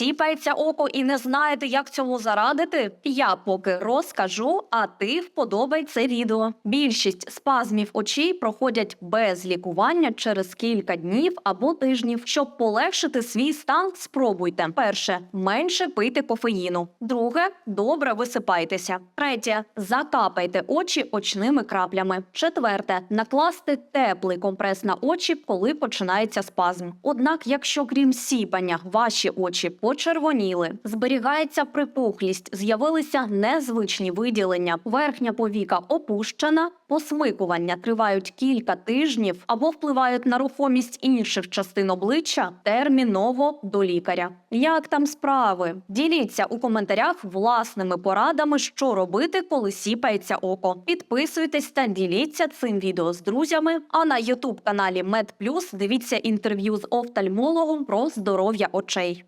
Сіпається око і не знаєте, як цьому зарадити? Я поки розкажу, а ти вподобай це відео. Більшість спазмів очей проходять без лікування через кілька днів або тижнів. Щоб полегшити свій стан, спробуйте. Перше менше пийте кофеїну. Друге добре висипайтеся. Третє закапайте очі очними краплями. Четверте накласти теплий компрес на очі, коли починається спазм. Однак, якщо крім сіпання ваші очі почервоніли, зберігається припухлість, з'явилися незвичні виділення, верхня повіка опущена, посмикування тривають кілька тижнів або впливають на рухомість інших частин обличчя, терміново до лікаря. Як там справи? Діліться у коментарях власними порадами, що робити, коли сіпається око. Підписуйтесь та діліться цим відео з друзями. А на Ютуб каналі MedPlus дивіться інтерв'ю з офтальмологом про здоров'я очей.